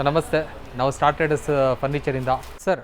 Sir, ನಮಸ್ತೆ. ನಾವು started ಫರ್ನಿಚರಿಂದ sir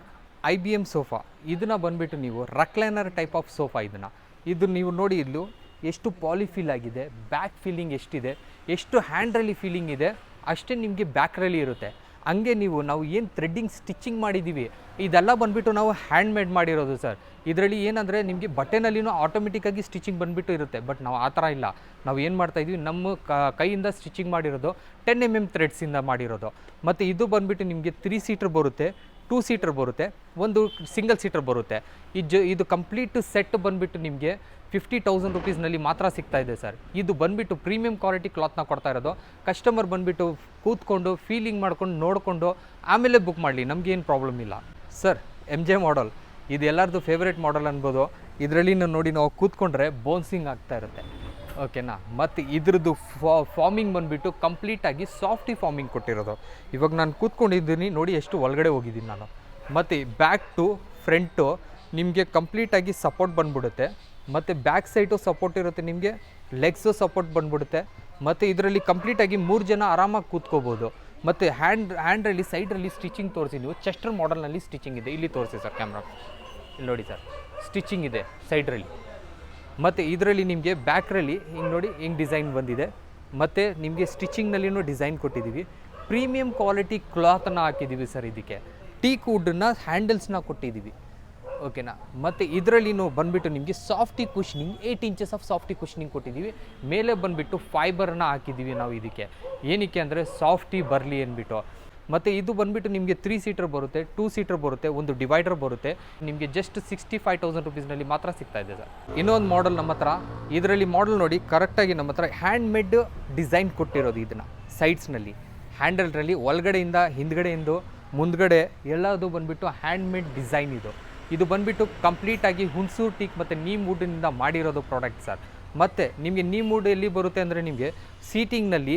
I B M sofa ಇದನ್ನು ಬಂದುಬಿಟ್ಟು ನೀವು ರಕ್ಲೈನರ್ ಟೈಪ್ ಆಫ್ ಸೋಫಾ ಇದನ್ನು. ಇದು ನೀವು ನೋಡಿ ಇಲ್ಲೂ ಎಷ್ಟು ಪಾಲಿಫೀಲ್ ಆಗಿದೆ ಬ್ಯಾಕ್ ಫೀಲಿಂಗ್ ಎಷ್ಟಿದೆ, ಎಷ್ಟು ಹ್ಯಾಂಡ್ರಲ್ಲಿ ಫೀಲಿಂಗ್ ಇದೆ, ಅಷ್ಟೇ ನಿಮಗೆ ಬ್ಯಾಕ್ರಲ್ಲಿ ಇರುತ್ತೆ. ಹಂಗೆ ನೀವು ನಾವು ಏನು ಥ್ರೆಡ್ಡಿಂಗ್ ಸ್ಟಿಚಿಂಗ್ ಮಾಡಿದ್ದೀವಿ ಇದೆಲ್ಲ ಬಂದುಬಿಟ್ಟು ನಾವು ಹ್ಯಾಂಡ್ ಮೇಡ್ ಮಾಡಿರೋದು ಸರ್ ಇದರಲ್ಲಿ ಏನಂದರೆ ನಿಮಗೆ ಬಟ್ಟೆನಲ್ಲಿನೂ ಆಟೋಮೆಟಿಕ್ಕಾಗಿ ಸ್ಟಿಚಿಂಗ್ ಬಂದುಬಿಟ್ಟು ಇರುತ್ತೆ. ಬಟ್ ನಾವು ಆ ಥರ ಇಲ್ಲ. ನಾವು ಏನು ಮಾಡ್ತಾ ಇದೀವಿ, ನಮ್ಮ ಕೈಯಿಂದ ಸ್ಟಿಚಿಂಗ್ ಮಾಡಿರೋದು ಟೆನ್ ಎಂ ಎಂ ಥ್ರೆಡ್ಸಿಂದ ಮಾಡಿರೋದು. ಮತ್ತು ಇದು ಬಂದುಬಿಟ್ಟು ನಿಮಗೆ ತ್ರೀ ಸೀಟ್ರ್ ಬರುತ್ತೆ. ಟೂ ಸೀಟರ್ ಬರುತ್ತೆ, ಒಂದು ಸಿಂಗಲ್ ಸೀಟರ್ ಬರುತ್ತೆ. ಇದು ಇದು ಕಂಪ್ಲೀಟ್ ಸೆಟ್ ಬಂದುಬಿಟ್ಟು ನಿಮಗೆ ಫಿಫ್ಟಿ ತೌಸಂಡ್ ರುಪೀಸ್ನಲ್ಲಿ ಮಾತ್ರ ಸಿಗ್ತಾ ಇದೆ ಸರ್. ಇದು ಬಂದುಬಿಟ್ಟು ಪ್ರೀಮಿಯಂ ಕ್ವಾಲಿಟಿ ಕ್ಲಾತ್ನ ಕೊಡ್ತಾ ಇರೋದು. ಕಸ್ಟಮರ್ ಬಂದುಬಿಟ್ಟು ಕೂತ್ಕೊಂಡು ಫೀಲಿಂಗ್ ಮಾಡ್ಕೊಂಡು, ನೋಡಿಕೊಂಡು, ಆಮೇಲೆ ಬುಕ್ ಮಾಡಲಿ. ನಮಗೇನು ಪ್ರಾಬ್ಲಮ್ ಇಲ್ಲ. ಸರ್ ಎಂ ಜೆ ಮಾಡಲ್ ಇದು ಎಲ್ಲರದ್ದು ಫೇವ್ರೇಟ್ ಮಾಡಲ್ ಅನ್ಬೋದು. ಇದರಲ್ಲಿ ನೋಡಿ, ನಾವು ಕೂತ್ಕೊಂಡ್ರೆ ಬೋನ್ಸಿಂಗ್ ಆಗ್ತಾ ಇರುತ್ತೆ. ಓಕೆನಾ? ಮತ್ತು ಇದ್ರದ್ದು ಫಾರ್ಮಿಂಗ್ ಬಂದುಬಿಟ್ಟು ಕಂಪ್ಲೀಟಾಗಿ ಸಾಫ್ಟಿ ಫಾರ್ಮಿಂಗ್ ಕೊಟ್ಟಿರೋದು. ಇವಾಗ ನಾನು ಕೂತ್ಕೊಂಡಿದ್ದೀನಿ, ನೋಡಿ ಎಷ್ಟು ಒಳಗಡೆ ಹೋಗಿದ್ದೀನಿ ನಾನು. ಮತ್ತು ಬ್ಯಾಕ್ ಟು ಫ್ರಂಟು ನಿಮಗೆ ಕಂಪ್ಲೀಟಾಗಿ ಸಪೋರ್ಟ್ ಬಂದ್ಬಿಡುತ್ತೆ. ಮತ್ತು ಬ್ಯಾಕ್ ಸೈಡು ಸಪೋರ್ಟ್ ಇರುತ್ತೆ ನಿಮಗೆ ಲೆಗ್ಸು ಸಪೋರ್ಟ್ ಬಂದ್ಬಿಡುತ್ತೆ. ಮತ್ತು ಇದರಲ್ಲಿ ಕಂಪ್ಲೀಟಾಗಿ ಮೂರು ಜನ ಆರಾಮಾಗಿ ಕೂತ್ಕೋಬೋದು. ಮತ್ತು ಹ್ಯಾಂಡ್ ಹ್ಯಾಂಡ್ರಲ್ಲಿ ಸೈಡ್ರಲ್ಲಿ ಸ್ಟಿಚಿಂಗ್ ತೋರಿಸಿ ನೀವು. ಚೆಸ್ಟರ್ ಮಾಡಲ್ನಲ್ಲಿ ಸ್ಟಿಚಿಂಗ್ ಇದೆ. ಇಲ್ಲಿ ತೋರಿಸಿ ಸರ್ ಕ್ಯಾಮ್ರಾ ಇಲ್ಲಿ ನೋಡಿ ಸರ್ ಸ್ಟಿಚಿಂಗ್ ಇದೆ ಸೈಡ್ರಲ್ಲಿ ಮತ್ತು ಇದರಲ್ಲಿ ನಿಮಗೆ ಬ್ಯಾಕ್ರಲ್ಲಿ ಹಿಂಗೆ ನೋಡಿ ಹಿಂಗೆ ಡಿಸೈನ್ ಬಂದಿದೆ. ಮತ್ತು ನಿಮಗೆ ಸ್ಟಿಚಿಂಗ್ನಲ್ಲಿನೂ ಡಿಸೈನ್ ಕೊಟ್ಟಿದ್ದೀವಿ. ಪ್ರೀಮಿಯಂ ಕ್ವಾಲಿಟಿ ಕ್ಲಾತನ್ನು ಹಾಕಿದ್ದೀವಿ ಸರ್ ಇದಕ್ಕೆ. ಟೀಕ್ ವುಡ್ಡನ್ನ ಹ್ಯಾಂಡಲ್ಸ್ನ ಕೊಟ್ಟಿದ್ದೀವಿ. ಓಕೆನಾ? ಮತ್ತು ಇದರಲ್ಲಿನೂ ಬಂದುಬಿಟ್ಟು ನಿಮಗೆ softy cushioning eight inches of softy cushioning ಕೊಟ್ಟಿದ್ದೀವಿ. ಮೇಲೆ ಬಂದುಬಿಟ್ಟು ಫೈಬರ್ನ ಹಾಕಿದ್ದೀವಿ ನಾವು ಇದಕ್ಕೆ. ಏನಕ್ಕೆ ಅಂದರೆ ಸಾಫ್ಟಿ ಬರಲಿ ಅಂದ್ಬಿಟ್ಟು. ಮತ್ತು ಇದು ಬಂದುಬಿಟ್ಟು ನಿಮಗೆ ತ್ರೀ ಸೀಟರ್ ಬರುತ್ತೆ ಟೂ ಸೀಟರ್ ಬರುತ್ತೆ, ಒಂದು ಡಿವೈಡರ್ ಬರುತ್ತೆ. ನಿಮಗೆ ಜಸ್ಟ್ ಸಿಕ್ಸ್ಟಿ ಫೈವ್ ತೌಸಂಡ್ ರುಪೀಸ್ನಲ್ಲಿ ಮಾತ್ರ ಸಿಗ್ತಾ ಇದೆ ಸರ್. ಇನ್ನೊಂದು ಮಾಡಲ್ ನಮ್ಮ ಹತ್ರ, ಇದರಲ್ಲಿ ಮಾಡಲ್ ನೋಡಿ ಕರೆಕ್ಟಾಗಿ ನಮ್ಮ ಹತ್ರ ಹ್ಯಾಂಡ್ ಮೇಡ್ ಡಿಸೈನ್ ಕೊಟ್ಟಿರೋದು ಇದನ್ನು ಸೈಡ್ಸ್ನಲ್ಲಿ ಹ್ಯಾಂಡಲ್ರಲ್ಲಿ ಒಳಗಡೆಯಿಂದ, ಹಿಂದ್ಗಡೆಯಿಂದ, ಮುಂದ್ಗಡೆ ಎಲ್ಲದು ಬಂದುಬಿಟ್ಟು ಹ್ಯಾಂಡ್ ಮೇಡ್ ಡಿಸೈನ್ ಇದು. ಇದು ಬಂದುಬಿಟ್ಟು ಕಂಪ್ಲೀಟಾಗಿ ಹುಣ್ಸೂರು ಟೀಕ್ ಮತ್ತು ನೀಮ್ ವುಡ್ನಿಂದ ಮಾಡಿರೋದು ಪ್ರಾಡಕ್ಟ್ ಸರ್. ಮತ್ತು ನಿಮಗೆ ನೀಮ್ ವುಡ್ ಎಲ್ಲಿ ಬರುತ್ತೆ ಅಂದರೆ ನಿಮಗೆ ಸೀಟಿಂಗ್ನಲ್ಲಿ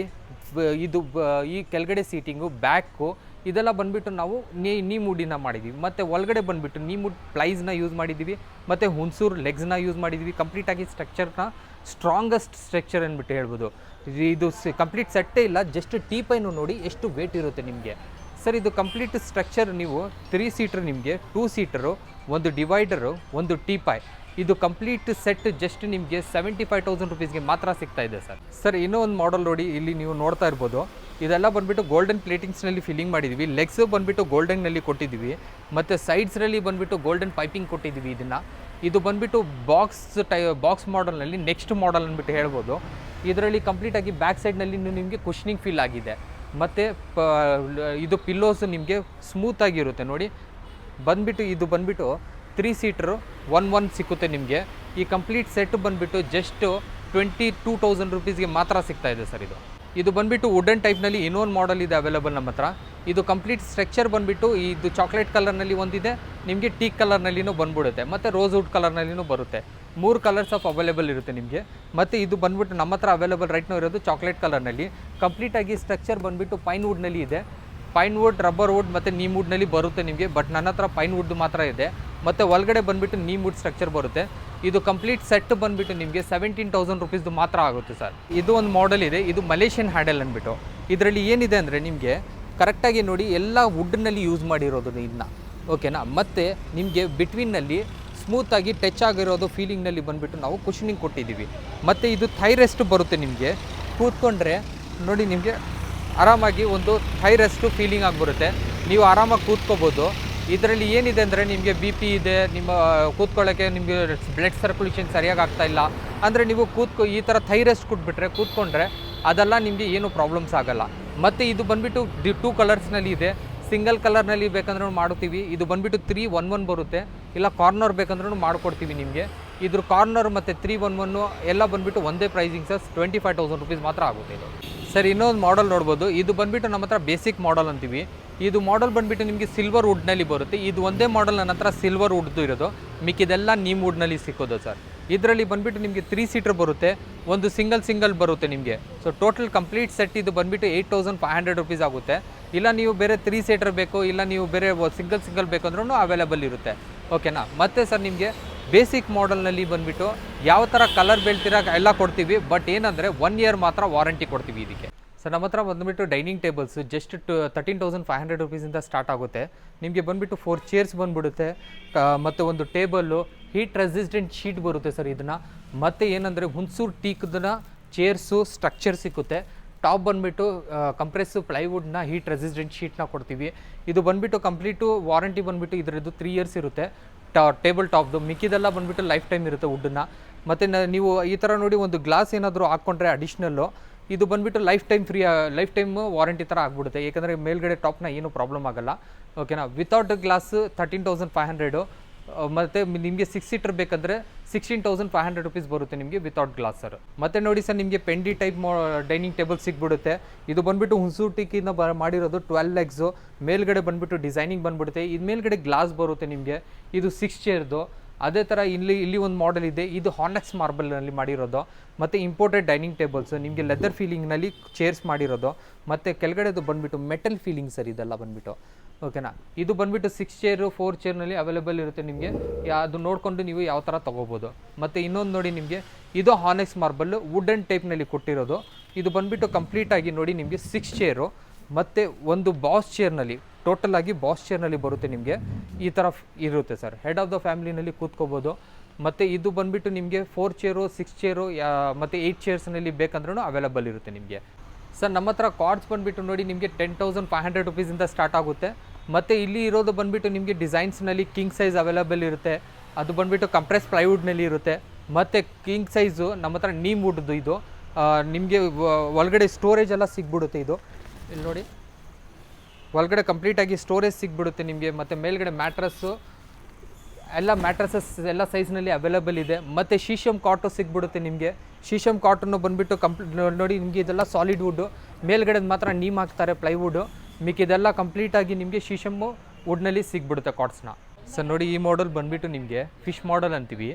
ಇದು ಈ ಕೆಳಗಡೆ ಸೀಟಿಂಗು, ಬ್ಯಾಕು, ಇದೆಲ್ಲ ಬಂದುಬಿಟ್ಟು ನಾವು ನೀ ನೀ ಮೂಡಿನ ಮಾಡಿದ್ದೀವಿ ಮತ್ತು ಒಳಗಡೆ ಬಂದುಬಿಟ್ಟು ನೀ ಮೂಡ್ ಪ್ಲೈಸ್ನ ಯೂಸ್ ಮಾಡಿದ್ದೀವಿ, ಮತ್ತು ಹುಣಸೂರು ಲೆಗ್ಸ್ನ ಯೂಸ್ ಮಾಡಿದ್ದೀವಿ. ಕಂಪ್ಲೀಟಾಗಿ ಸ್ಟ್ರಕ್ಚರ್ನ ಸ್ಟ್ರಾಂಗೆಸ್ಟ್ ಸ್ಟ್ರಕ್ಚರ್ ಅಂದ್ಬಿಟ್ಟು ಹೇಳ್ಬೋದು. ಇದು- ಕಂಪ್ಲೀಟ್ ಸೆಟ್ಟೇ ಇಲ್ಲ, ಜಸ್ಟ್ ಟೀಪೈನು ನೋಡಿ ಎಷ್ಟು ವೇಟ್ ಇರುತ್ತೆ ನಿಮಗೆ. ಸರ್, ಇದು ಕಂಪ್ಲೀಟ್ ಸ್ಟ್ರಕ್ಚರ್ ನೀವು ತ್ರೀ ಸೀಟ್ರ್ ನಿಮಗೆ ಟೂ ಸೀಟರು ಒಂದು ಡಿವೈಡರು ಒಂದು ಟೀಪಾಯ್ ಇದು ಕಂಪ್ಲೀಟ್ ಸೆಟ್ ಜಸ್ಟ್ ನಿಮಗೆ ಸೆವೆಂಟಿ ಫೈವ್ ತೌಸಂಡ್ ರುಪೀಸ್ಗೆ ಮಾತ್ರ ಸಿಗ್ತಾ ಇದೆ ಸರ್ ಸರ್ ಇನ್ನೂ ಒಂದು ಮಾಡಲ್ ನೋಡಿ, ಇಲ್ಲಿ ನೀವು ನೋಡ್ತಾ ಇರ್ಬೋದು. ಇದೆಲ್ಲ ಬಂದುಬಿಟ್ಟು ಗೋಲ್ಡನ್ ಪ್ಲೇಟಿಂಗ್ಸ್ನಲ್ಲಿ ಫಿಲ್ಲಿಂಗ್ ಮಾಡಿದ್ದೀವಿ ಲೆಗ್ಸು ಬಂದುಬಿಟ್ಟು ಗೋಲ್ಡನ್ನಲ್ಲಿ ಕೊಟ್ಟಿದ್ದೀವಿ ಮತ್ತು ಸೈಡ್ಸ್ರಲ್ಲಿ ಬಂದುಬಿಟ್ಟು ಗೋಲ್ಡನ್ ಪೈಪಿಂಗ್ ಕೊಟ್ಟಿದ್ದೀವಿ ಇದನ್ನು. ಇದು ಬಂದುಬಿಟ್ಟು ಬಾಕ್ಸ್ ಟೈ ಬಾಕ್ಸ್ ಮಾಡಲ್ನಲ್ಲಿ ನೆಕ್ಸ್ಟ್ ಮಾಡಲ್ ಅಂದ್ಬಿಟ್ಟು ಹೇಳ್ಬೋದು. ಇದರಲ್ಲಿ ಕಂಪ್ಲೀಟಾಗಿ ಬ್ಯಾಕ್ ಸೈಡ್ನಲ್ಲಿ ನಿಮಗೆ ಕುಷ್ನಿಂಗ್ ಫೀಲ್ ಆಗಿದೆ. ಮತ್ತು, ಪ, ಇದು ಪಿಲ್ಲೋಸ್ ನಿಮಗೆ ಸ್ಮೂತಾಗಿರುತ್ತೆ ನೋಡಿ. ಬಂದ್ಬಿಟ್ಟು, ಇದು ಬಂದ್ಬಿಟ್ಟು ತ್ರೀ ಸೀಟ್ರು ಒನ್ ಒನ್ ಸಿಕ್ಕುತ್ತೆ ನಿಮಗೆ. ಈ ಕಂಪ್ಲೀಟ್ ಸೆಟ್ ಬಂದುಬಿಟ್ಟು ಜಸ್ಟು ಟ್ವೆಂಟಿ ಟೂ ತೌಸಂಡ್ ರುಪೀಸ್ಗೆ ಮಾತ್ರ ಸಿಗ್ತಾ ಇದೆ ಸರ್ ಇದು. ಇದು ಬಂದುಬಿಟ್ಟು ವುಡನ್ ಟೈಪ್ನಲ್ಲಿ ಇನ್ನೊಂದು ಮಾಡಲ್ ಇದೆ ಅವೈಲೇಬಲ್ ನಮ್ಮ ಹತ್ರ. ಇದು ಕಂಪ್ಲೀಟ್ ಸ್ಟ್ರಕ್ಚರ್ ಬಂದುಬಿಟ್ಟು ಇದು ಚಾಕ್ಲೇಟ್ ಕಲರ್ನಲ್ಲಿ ಒಂದಿದೆ, ನಿಮಗೆ ಟೀಕ್ ಕಲರ್ನಲ್ಲಿನೂ ಬಂದ್ಬಿಡುತ್ತೆ, ಮತ್ತು ರೋಸ್ ವುಡ್ ಕಲರ್ನಲ್ಲಿನೂ ಬರುತ್ತೆ. ಮೂರು ಕಲರ್ಸ್ ಆಫ್ ಅವೈಲೇಬಲ್ ಇರುತ್ತೆ ನಿಮಗೆ. ಮತ್ತು ಇದು ಬಂದ್ಬಿಟ್ಟು ನಮ್ಮ ಹತ್ರ ಅವೈಲೇಬಲ್ ರೈಟ್ನೂ ಇರೋದು ಚಾಕ್ಲೇಟ್ ಕಲರ್ನಲ್ಲಿ ಕಂಪ್ಲೀಟಾಗಿ ಸ್ಟ್ರಕ್ಚರ್ ಬಂದುಬಿಟ್ಟು ಪೈನ್ ವುಡ್ನಲ್ಲಿ ಇದೆ. ಪೈನ್ ವುಡ್ ರಬ್ಬರ್ ವುಡ್ ಮತ್ತು ನೀಮ್ ವುಡ್ನಲ್ಲಿ ಬರುತ್ತೆ ನಿಮಗೆ. ಬಟ್ ನನ್ನ ಹತ್ರ ಪೈನ್ ವುಡ್ ಮಾತ್ರ ಇದೆ. ಮತ್ತು ಒಳಗಡೆ ಬಂದುಬಿಟ್ಟು ನೀಮ್ ವುಡ್ ಸ್ಟ್ರಕ್ಚರ್ ಬರುತ್ತೆ. ಇದು ಕಂಪ್ಲೀಟ್ ಸೆಟ್ ಬಂದುಬಿಟ್ಟು ನಿಮಗೆ ಸೆವೆಂಟೀನ್ ತೌಸಂಡ್ ರುಪೀಸ್ದು ಮಾತ್ರ ಆಗುತ್ತೆ ಸರ್ ಇದು ಒಂದು ಮಾಡೆಲ್ ಇದೆ. ಇದು ಮಲೇಷಿಯನ್ ಹ್ಯಾಂಡಲ್ ಅಂದ್ಬಿಟ್ಟು. ಇದರಲ್ಲಿ ಏನಿದೆ ಅಂದರೆ ನಿಮಗೆ ಕರೆಕ್ಟಾಗಿ ನೋಡಿ ಎಲ್ಲ ವುಡ್ನಲ್ಲಿ ಯೂಸ್ ಮಾಡಿರೋದು ಇದನ್ನ. ಓಕೆನಾ ಮತ್ತು ನಿಮಗೆ ಬಿಟ್ವೀನ್ನಲ್ಲಿ ಸ್ಮೂತಾಗಿ ಟಚ್ ಆಗಿರೋದು ಫೀಲಿಂಗ್ನಲ್ಲಿ ಬಂದುಬಿಟ್ಟು ನಾವು ಕುಷನಿಂಗ್ ಕೊಟ್ಟಿದ್ದೀವಿ. ಮತ್ತು ಇದು ಥೈ ರೆಸ್ಟ್ ಬರುತ್ತೆ ನಿಮಗೆ. ಕೂತ್ಕೊಂಡ್ರೆ ನೋಡಿ ನಿಮಗೆ ಆರಾಮಾಗಿ ಒಂದು ಥೈ ರೆಸ್ಟು ಫೀಲಿಂಗ್ ಆಗಿಬಿಡುತ್ತೆ. ನೀವು ಆರಾಮಾಗಿ ಕೂತ್ಕೋಬೋದು. ಇದರಲ್ಲಿ ಏನಿದೆ ಅಂದರೆ ನಿಮಗೆ ಬಿ ಪಿ ಇದೆ, ನಿಮ್ಮ ಕೂತ್ಕೊಳ್ಳೋಕ್ಕೆ ನಿಮಗೆ ಬ್ಲಡ್ ಸರ್ಕ್ಯುಲೇಷನ್ ಸರಿಯಾಗಿ ಆಗ್ತಾ ಇಲ್ಲ. ಅಂದರೆ ನೀವು ಕೂತ್ಕೊ, ಈ ಥರ ಥೈ ರೆಸ್ಟ್ ಕೊಟ್ಬಿಟ್ರೆ ಕೂತ್ಕೊಂಡ್ರೆ ಅದೆಲ್ಲ ನಿಮಗೆ ಏನು ಪ್ರಾಬ್ಲಮ್ಸ್ ಆಗಲ್ಲ. ಮತ್ತು ಇದು ಬಂದುಬಿಟ್ಟು ಡಿ ಟೂ ಕಲರ್ಸ್ನಲ್ಲಿ ಇದೆ. ಸಿಂಗಲ್ ಕಲರ್ನಲ್ಲಿ ಬೇಕಂದ್ರೂ ಮಾಡ್ತೀವಿ. ಇದು ಬಂದುಬಿಟ್ಟು ತ್ರೀ ಒನ್ ಒನ್ ಬರುತ್ತೆ. ಇಲ್ಲ ಕಾರ್ನರ್ ಬೇಕಂದ್ರೂ ಮಾಡಿಕೊಡ್ತೀವಿ ನಿಮಗೆ. ಇದ್ರ ಕಾರ್ನರ್ ಮತ್ತು ತ್ರೀ ಒನ್ ಒನ್ನು ಎಲ್ಲ ಬಂದುಬಿಟ್ಟು ಒಂದೇ pricing sir. Twenty five thousand rupees ಮಾತ್ರ ಆಗುತ್ತೆ ಇದು. ಸರ್, ಇನ್ನೊಂದು ಮಾಡಲ್ ನೋಡ್ಬೋದು. ಇದು ಬಂದುಬಿಟ್ಟು ನಮ್ಮ ಹತ್ರ ಬೇಸಿಕ್ ಮಾಡಲ್ ಅಂತೀವಿ. ಇದು ಮಾಡಲ್ ಬಂದುಬಿಟ್ಟು ನಿಮಗೆ ಸಿಲ್ವರ್ ವುಡ್ನಲ್ಲಿ ಬರುತ್ತೆ. ಇದು ಒಂದೇ ಮಾಡಲ್ ನನ್ನ ಹತ್ರ ಸಿಲ್ವರ್ ವುಡ್ದು ಇರೋದು. ಮಿಕ್ಕಿದೆಲ್ಲ ನೀಮ್ ವುಡ್ನಲ್ಲಿ ಸಿಕ್ಕೋದು ಸರ್. ಇದರಲ್ಲಿ ಬಂದುಬಿಟ್ಟು ನಿಮಗೆ ತ್ರೀ ಸೀಟರ್ ಬರುತ್ತೆ. ಒಂದು ಸಿಂಗಲ್ ಸಿಂಗಲ್ ಬರುತ್ತೆ ನಿಮಗೆ. ಸೊ ಟೋಟಲ್ ಕಂಪ್ಲೀಟ್ ಸೆಟ್ ಇದು ಬಂದುಬಿಟ್ಟು eight thousand five hundred rupees ಆಗುತ್ತೆ. ಇಲ್ಲ ನೀವು ಬೇರೆ ತ್ರೀ ಸೀಟರ್ ಬೇಕು, ಇಲ್ಲ ನೀವು ಬೇರೆ ಸಿಂಗಲ್ ಸಿಂಗಲ್ ಬೇಕಂದ್ರೂ ಅವೈಲೇಬಲ್ ಇರುತ್ತೆ. ಓಕೆನಾ ಮತ್ತೆ ಸರ್, ನಿಮಗೆ ಬೇಸಿಕ್ ಮಾಡಲ್ನಲ್ಲಿ ಬಂದ್ಬಿಟ್ಟು ಯಾವ ಥರ ಕಲರ್ ಬೆಳ್ತೀರಾ ಎಲ್ಲ ಕೊಡ್ತೀವಿ, ಬಟ್ ಏನಂದರೆ ಒನ್ ಇಯರ್ ಮಾತ್ರ ವಾರಂಟಿ ಕೊಡ್ತೀವಿ ಇದಕ್ಕೆ. ಸರ್, ನಮ್ಮ ಹತ್ರ ಬಂದುಬಿಟ್ಟು dining tables just to thirteen thousand five hundred ರುಪೀಸಿಂದ start ಆಗುತ್ತೆ. ನಿಮಗೆ ಬಂದುಬಿಟ್ಟು ಫೋರ್ ಚೇರ್ಸ್ ಬಂದುಬಿಡುತ್ತೆ. ಮತ್ತು ಒಂದು ಟೇಬಲ್ಲು ಹೀಟ್ ರೆಸಿಸ್ಟೆಂಟ್ ಶೀಟ್ ಬರುತ್ತೆ ಸರ್ ಇದನ್ನು. ಮತ್ತು ಏನಂದರೆ ಹುಣಸೂರು ಟೀಕ್ದನ್ನ ಚೇರ್ಸು ಸ್ಟ್ರಕ್ಚರ್ ಸಿಕ್ಕುತ್ತೆ. ಟಾಪ್ ಬಂದುಬಿಟ್ಟು ಕಂಪ್ರೆಸ್ಸು ಪ್ಲೈವುಡ್ನ ಹೀಟ್ ರೆಸಿಸ್ಟೆಂಟ್ ಶೀಟ್ನ ಕೊಡ್ತೀವಿ. ಇದು ಬಂದುಬಿಟ್ಟು ಕಂಪ್ಲೀಟು ವಾರಂಟಿ ಬಂದುಬಿಟ್ಟು ಇದರದ್ದು ತ್ರೀ ಇಯರ್ಸ್ ಇರುತ್ತೆ. ಟಾ ಟೇಬಲ್ ಟಾಪ್ದು ಮಿಕ್ಕಿದೆಲ್ಲ ಬಂದುಬಿಟ್ಟು ಲೈಫ್ ಟೈಮ್ ಇರುತ್ತೆ ವುಡ್ಡನ್ನು ಮತ್ತು ನೀವು ಈ ಥರ ನೋಡಿ ಒಂದು ಗ್ಲಾಸ್ ಏನಾದರೂ ಹಾಕ್ಕೊಂಡ್ರೆ ಅಡಿಷ್ನಲ್ಲು ಇದು ಬಂದುಬಿಟ್ಟು lifetime free lifetime warranty ಥರ ಆಗ್ಬಿಡುತ್ತೆ. ಏಕೆಂದರೆ ಮೇಲ್ಗಡೆ ಟಾಪ್ನ ಏನೂ ಪ್ರಾಬ್ಲಮ್ ಆಗಲ್ಲ. ಓಕೆನಾ without glass thirteen thousand five hundred ಮತ್ತು ನಿಮಗೆ ಸಿಕ್ಸ್ ಸೀಟರ್ ಬೇಕಂದರೆ sixteen thousand five hundred rupees ಬರುತ್ತೆ ನಿಮಗೆ ವಿತೌಟ್ ಗ್ಲಾಸ್ ಸರ್ ಮತ್ತೆ ನೋಡಿ ಸರ್ ನಿಮಗೆ ಪೆಂಡಿ ಟೈಪ್ ಡೈನಿಂಗ್ ಟೇಬಲ್ ಸಿಕ್ಬಿಡುತ್ತೆ ಇದು ಬಂದುಬಿಟ್ಟು ಹುಣಸೂಟಿಕಿಂದ ಬ, ಮಾಡಿರೋದು ಟ್ವೆಲ್ ಲೆಗ್ಸು ಮೇಲ್ಗಡೆ ಬಂದ್ಬಿಟ್ಟು ಡಿಸೈನಿಂಗ್ ಬಂದ್ಬಿಡುತ್ತೆ. ಇದು ಮೇಲ್ಗಡೆ ಗ್ಲಾಸ್ ಬರುತ್ತೆ ನಿಮಗೆ. ಇದು ಸಿಕ್ಸ್ ಚೇರ್ದು ಅದೇ ಥರ ಇಲ್ಲಿ ಇಲ್ಲಿ ಒಂದು ಮಾಡೆಲ್ ಇದೆ. ಇದು ಹಾನೆಕ್ಸ್ ಮಾರ್ಬಲ್ನಲ್ಲಿ ಮಾಡಿರೋದು. ಮತ್ತು ಇಂಪೋರ್ಟೆಡ್ ಡೈನಿಂಗ್ ಟೇಬಲ್ಸ್ ನಿಮಗೆ ಲೆದರ್ ಫೀಲಿಂಗ್ನಲ್ಲಿ ಚೇರ್ಸ್ ಮಾಡಿರೋದು. ಮತ್ತು ಕೆಳಗಡೆದು ಬಂದುಬಿಟ್ಟು ಮೆಟಲ್ ಫೀಲಿಂಗ್ ಸರ್ ಇದೆಲ್ಲ ಬಂದುಬಿಟ್ಟು. ಓಕೆನಾ? ಇದು ಬಂದ್ಬಿಟ್ಟು ಸಿಕ್ಸ್ ಚೇರು ಫೋರ್ ಚೇರ್ನಲ್ಲಿ ಅವೈಲೇಬಲ್ ಇರುತ್ತೆ ನಿಮಗೆ. ಅದು ನೋಡಿಕೊಂಡು ನೀವು ಯಾವ ಥರ ತೊಗೋಬೋದು. ಮತ್ತು ಇನ್ನೊಂದು ನೋಡಿ ನಿಮಗೆ, ಇದು ಹಾನೆಕ್ಸ್ ಮಾರ್ಬಲ್ ವುಡನ್ ಟೈಪ್ನಲ್ಲಿ ಕೊಟ್ಟಿರೋದು. ಇದು ಬಂದುಬಿಟ್ಟು ಕಂಪ್ಲೀಟಾಗಿ ನೋಡಿ ನಿಮಗೆ ಸಿಕ್ಸ್ ಚೇರು ಮತ್ತು ಒಂದು ಬಾಸ್ ಚೇರ್ನಲ್ಲಿ ಟೋಟಲ್ ಆಗಿ ಬಾಸ್ ಚೇರ್ನಲ್ಲಿ ಬರುತ್ತೆ ನಿಮಗೆ. ಈ ಥರ ಇರುತ್ತೆ ಸರ್ ಹೆಡ್ ಆಫ್ ದ ಫ್ಯಾಮಿಲಿನಲ್ಲಿ ಕೂತ್ಕೋಬೋದು. ಮತ್ತು ಇದು ಬಂದುಬಿಟ್ಟು ನಿಮಗೆ ಫೋರ್ ಚೇರು ಸಿಕ್ಸ್ ಚೇರು ಮತ್ತು ಏಯ್ಟ್ ಚೇರ್ಸ್ನಲ್ಲಿ ಬೇಕಂದ್ರೂ ಅವೈಲಬಲ್ ಇರುತ್ತೆ ನಿಮಗೆ. ಸರ್, ನಮ್ಮ ಹತ್ರ ಕಾರ್ಡ್ಸ್ ಬಂದುಬಿಟ್ಟು ನೋಡಿ ನಿಮಗೆ ಟೆನ್ ತೌಸಂಡ್ ಫೈವ್ ಹಂಡ್ರೆಡ್ ರುಪೀಸಿಂದ ಸ್ಟಾರ್ಟ್ ಆಗುತ್ತೆ. ಮತ್ತು ಇಲ್ಲಿ ಇರೋದು ಬಂದುಬಿಟ್ಟು ನಿಮಗೆ ಡಿಸೈನ್ಸ್ನಲ್ಲಿ ಕಿಂಗ್ ಸೈಜ್ ಅವೈಲಬಲ್ ಇರುತ್ತೆ. ಅದು ಬಂದುಬಿಟ್ಟು ಕಂಪ್ರೆಸ್ ಪ್ಲೈವುಡ್ನಲ್ಲಿ ಇರುತ್ತೆ. ಮತ್ತು ಕಿಂಗ್ ಸೈಜು ನಮ್ಮ ಹತ್ರ ನೀಮ್ ವುಡ್ದು ಇದು. ನಿಮಗೆ ಒಳಗಡೆ ಸ್ಟೋರೇಜ್ ಎಲ್ಲ ಸಿಗ್ಬಿಡುತ್ತೆ ಇದು. ಇಲ್ಲಿ ನೋಡಿ. ಒಳಗಡೆ ಕಂಪ್ಲೀಟಾಗಿ ಸ್ಟೋರೇಜ್ ಸಿಗ್ಬಿಡುತ್ತೆ ನಿಮಗೆ. ಮತ್ತು ಮೇಲ್ಗಡೆ ಮ್ಯಾಟ್ರಸ್ಸು ಎಲ್ಲ ಮ್ಯಾಟ್ರಸಸ್ ಎಲ್ಲ ಸೈಜ್ನಲ್ಲಿ ಅವೈಲಬಲ್ ಇದೆ. ಮತ್ತು ಶೀಶಮ್ ಕಾಟು ಸಿಗ್ಬಿಡುತ್ತೆ ನಿಮಗೆ. ಶೀಶಮ್ ಕಾಟನ್ನು ಬಂದುಬಿಟ್ಟು ಕಂಪ್ಲೀಟ್ ನೋಡಿ ನಿಮಗೆ ಇದೆಲ್ಲ ಸಾಲಿಡ್ ವುಡ್ಡು ಮೇಲ್ಗಡೆ ಮಾತ್ರ ನೀಮ್ ಹಾಕ್ತಾರೆ ಪ್ಲೈವುಡ್ಡು ಮಿಕ್ಕಿದೆಲ್ಲ ಕಂಪ್ಲೀಟಾಗಿ ನಿಮಗೆ ಶೀಶಮ್ಮು ವುಡ್ನಲ್ಲಿ ಸಿಗ್ಬಿಡುತ್ತೆ ಕಾಟ್ಸ್ನ ಸರ್ ನೋಡಿ ಈ ಮಾಡಲ್ ಬಂದುಬಿಟ್ಟು ನಿಮಗೆ ಫಿಶ್ ಮಾಡಲ್ ಅಂತೀವಿ.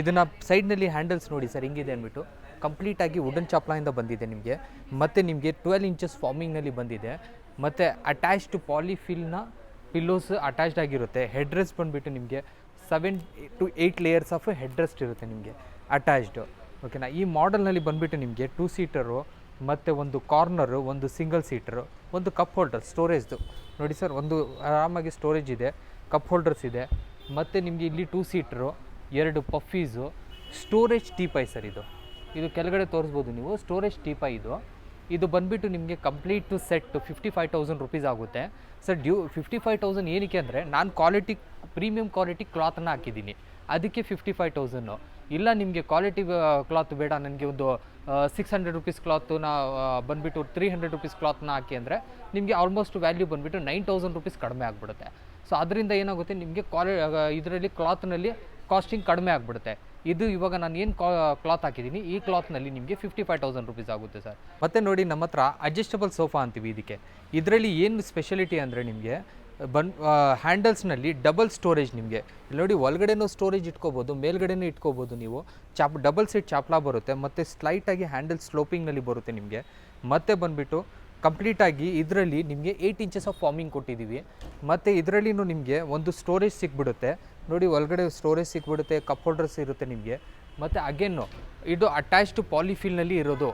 ಇದನ್ನು ಸೈಡ್ನಲ್ಲಿ ಹ್ಯಾಂಡಲ್ಸ್ ನೋಡಿ ಸರ್, ಹಿಂಗಿದೆ ಅಂದ್ಬಿಟ್ಟು. ಕಂಪ್ಲೀಟಾಗಿ ವುಡನ್ ಚಾಪ್ಲಾಯಿಂದ ಬಂದಿದೆ ನಿಮಗೆ. ಮತ್ತು ನಿಮಗೆ ಟ್ವೆಲ್ ಇಂಚಸ್ ಫಾರ್ಮಿಂಗ್ನಲ್ಲಿ ಬಂದಿದೆ. ಮತ್ತು ಅಟ್ಯಾಚ್ಡ್ ಪಾಲಿಫಿಲ್ನ ಪಿಲ್ಲೋಸ್ ಅಟ್ಯಾಚ್ಡ್ ಆಗಿರುತ್ತೆ. ಹೆಡ್ ರೆಸ್ಟ್ ಬಂದುಬಿಟ್ಟು ನಿಮಗೆ seven to eight layers of headrest ಇರುತ್ತೆ ನಿಮಗೆ ಅಟ್ಯಾಚ್ಡು ಓಕೆನಾ ಈ ಮಾಡೆಲ್ನಲ್ಲಿ ಬಂದುಬಿಟ್ಟು ನಿಮಗೆ ಟೂ ಸೀಟರು ಮತ್ತು ಒಂದು ಕಾರ್ನರು ಒಂದು ಸಿಂಗಲ್ ಸೀಟರು ಒಂದು ಕಪ್ ಹೋಲ್ಡರ್ ಸ್ಟೋರೇಜ್ದು ನೋಡಿ ಸರ್ ಒಂದು ಆರಾಮಾಗಿ ಸ್ಟೋರೇಜ್ ಇದೆ ಕಪ್ ಹೋಲ್ಡರ್ಸ್ ಇದೆ, ಮತ್ತು ನಿಮಗೆ ಇಲ್ಲಿ ಟೂ ಸೀಟ್ರು ಎರಡು ಪಫೀಸು ಸ್ಟೋರೇಜ್ ಟೀಪಾಯ್ ಸರ್ ಇದು. ಇದು ಕೆಳಗಡೆ ತೋರಿಸ್ಬೋದು ನೀವು ಸ್ಟೋರೇಜ್ ಟೀಪಾಯ್ ಇದು. ಇದು ಬಂದುಬಿಟ್ಟು ನಿಮಗೆ complete set fifty five thousand rupees ಆಗುತ್ತೆ. Sir due fifty five thousand ಏನಕ್ಕೆ ಅಂದರೆ ನಾನು ಕ್ವಾಲಿಟಿ ಪ್ರೀಮಿಯಂ ಕ್ವಾಲಿಟಿ ಕ್ಲಾತನ್ನ ಹಾಕಿದ್ದೀನಿ. ಅದಕ್ಕೆ ಫಿಫ್ಟಿ ಫೈವ್ ತೌಸಂಡು ಇಲ್ಲ ನಿಮಗೆ ಕ್ವಾಲಿಟಿ ಕ್ಲಾತ್ ಬೇಡ, ನನಗೆ ಒಂದು ಸಿಕ್ಸ್ ಹಂಡ್ರೆಡ್ ರುಪೀಸ್ ಕ್ಲಾತ್ನ ಬಂದುಬಿಟ್ಟು ತ್ರೀ ಹಂಡ್ರೆಡ್ ರುಪೀಸ್ ಕ್ಲಾತ್ನ ಹಾಕಿ ಅಂದರೆ ನಿಮಗೆ ಆಲ್ಮೋಸ್ಟ್ ವ್ಯಾಲ್ಯೂ ಬಂದುಬಿಟ್ಟು ನೈನ್ ತೌಸಂಡ್ ರುಪೀಸ್ ಕಡಿಮೆ ಆಗಿಬಿಡುತ್ತೆ. ಸೊ ಅದರಿಂದ ಏನಾಗುತ್ತೆ, ನಿಮಗೆ ಕ್ವಾಲಿ ಇದರಲ್ಲಿ ಕ್ಲಾತ್ನಲ್ಲಿ ಕಾಸ್ಟಿಂಗ್ ಕಡಿಮೆ ಆಗಿಬಿಡುತ್ತೆ. ಇದು ಇವಾಗ ನಾನು ಏನು ಕ್ಲಾತ್ ಹಾಕಿದ್ದೀನಿ ಈ ಕ್ಲಾತ್ನಲ್ಲಿ ನಿಮಗೆ ಫಿಫ್ಟಿ ಫೈವ್ ತೌಸಂಡ್ ರುಪೀಸ್ ಆಗುತ್ತೆ ಸರ್. ಮತ್ತೆ ನೋಡಿ ನಮ್ಮ ಹತ್ರ ಅಡ್ಜಸ್ಟಬಲ್ ಸೋಫಾ ಅಂತೀವಿ ಇದಕ್ಕೆ. ಇದರಲ್ಲಿ ಏನು ಸ್ಪೆಷಲಿಟಿ ಅಂದರೆ ನಿಮಗೆ, ಬನ್ ಹ್ಯಾಂಡಲ್ಸ್ನಲ್ಲಿ ಡಬಲ್ ಸ್ಟೋರೇಜ್ ನಿಮಗೆ. ಇಲ್ಲಿ ನೋಡಿ ಒಳಗಡೆನೂ ಸ್ಟೋರೇಜ್ ಇಟ್ಕೋಬೋದು, ಮೇಲ್ಗಡೆನೂ ಇಟ್ಕೋಬೋದು ನೀವು. ಚಾಪ್ ಡಬಲ್ ಸೀಟ್ ಚಾಪ್ಲ ಬರುತ್ತೆ, ಮತ್ತು ಸ್ಲೈಟಾಗಿ ಹ್ಯಾಂಡಲ್ ಸ್ಲೋಪಿಂಗ್ನಲ್ಲಿ ಬರುತ್ತೆ ನಿಮಗೆ. ಮತ್ತೆ ಬಂದುಬಿಟ್ಟು ಕಂಪ್ಲೀಟಾಗಿ ಇದರಲ್ಲಿ ನಿಮಗೆ ಏಯ್ಟ್ ಇಂಚಸ್ ಆಫ್ ಫಾರ್ಮಿಂಗ್ ಕೊಟ್ಟಿದ್ದೀವಿ ಮತ್ತು ಇದರಲ್ಲಿನೂ ನಿಮಗೆ ಒಂದು ಸ್ಟೋರೇಜ್ ಸಿಕ್ಬಿಡುತ್ತೆ. ನೋಡಿ, ಒಳಗಡೆ ಸ್ಟೋರೇಜ್ ಸಿಕ್ಬಿಡುತ್ತೆ ಕಪ್ ಹೋಲ್ಡರ್ಸ್ ಇರುತ್ತೆ ನಿಮಗೆ. ಮತ್ತು ಅಗೇನು ಇದು ಅಟ್ಯಾಚ್ಡ್ ಪಾಲಿಫಿಲ್ನಲ್ಲಿ ಇರೋದು.